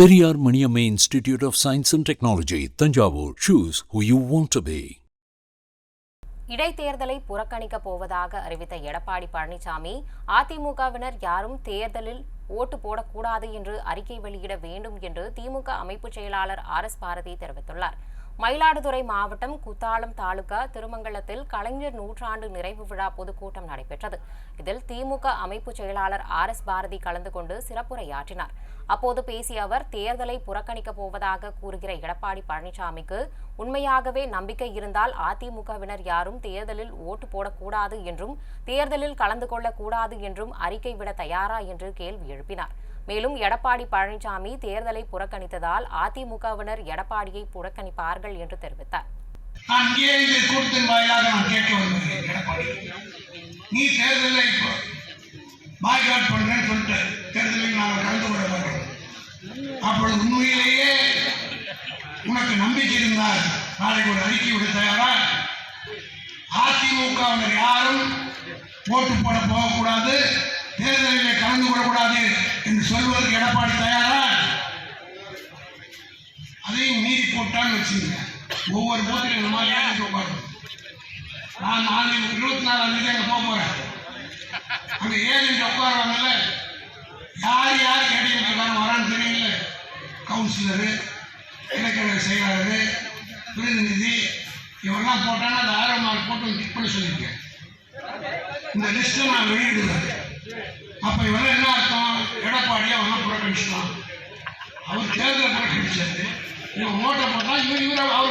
Periyar Maniammai institute of science and technology Thanjavur. Choose who you want to be இடைத்தேர்தலை புறக்கணிக்க போவதாக அறிவித்த எடப்பாடி பழனிசாமி அதிமுகவினர் யாரும் தேர்தலில் ஓட்டு போடக்கூடாது என்று அறிக்கை வெளியிட வேண்டும் என்று திமுக அமைப்பு செயலாளர் ஆர் எஸ் பாரதி தெரிவித்துள்ளார். மயிலாடுதுறை மாவட்டம் குத்தாலம் தாலுகா திருமங்கலத்தில் கலைஞர் நூற்றாண்டு நிறைவு விழா பொதுக்கூட்டம் நடைபெற்றது. இதில் திமுக அமைப்பு செயலாளர் ஆர் எஸ் பாரதி கலந்து கொண்டு சிறப்புரையாற்றினார். அப்போது பேசிய அவர் தேர்தலை புறக்கணிக்கப் போவதாக கூறுகிற எடப்பாடி பழனிசாமிக்கு உண்மையாகவே நம்பிக்கை இருந்தால் அதிமுகவினர் யாரும் தேர்தலில் ஓட்டு போடக்கூடாது என்றும் தேர்தலில் கலந்து கொள்ளக்கூடாது என்றும் அறிக்கை விட தயாரா என்று கேள்வி எழுப்பினார். மேலும் எடப்பாடி பழனிசாமி தேர்தலை புறக்கணித்ததால் அதிமுகவினர் எடப்பாடியை புறக்கணிப்பார்கள் என்று தெரிவித்தார். நீ தேர்தலை பாய்காட் பண்ணுறேன்னு சொல்லிட்டு தேர்தலில் நாங்கள் கலந்து கொள்ள வேண்டும் அப்பொழுது உண்மையிலேயே உனக்கு நம்பிக்கை இருந்தால் நாளைக்கு ஒரு அறிக்கை விட தயாரா? அதிமுகவினர் யாரும் ஓட்டு போட போகக்கூடாது. தேர்தலிலே கலந்து கொள்ளக்கூடாது என்று சொல்வதற்கு எடப்பாடி தயாரா? அதையும் மீறி போட்டான்னு வச்சுங்க ஒவ்வொரு பூத்திலும் இந்த மாதிரி ஏறிட்டு உட்காரு நான் நாலு இருபத்தி நாலாம் தேதி அங்கே போக போகிறேன் அங்கே ஏஜென்ட் உட்காருவாங்கல்ல? யார் யார் கேட்டீங்க வரான்னு தெரியல. கவுன்சிலரு இலக்கண செயலாளர் பிரதிநிதி இவெல்லாம் போட்டான்னா அந்த ஆயிரம் மார்க் போட்டு டிக் பண்ண சொல்லியிருக்கேன். இந்த லிஸ்ட்டை நான் வெளியிடுவேன் அவெல்லாம் அவர் தேர்தல் புறக்கணிச்சாரு இவன் ஓட்டை போட்டால் இவர் இவரை அவர்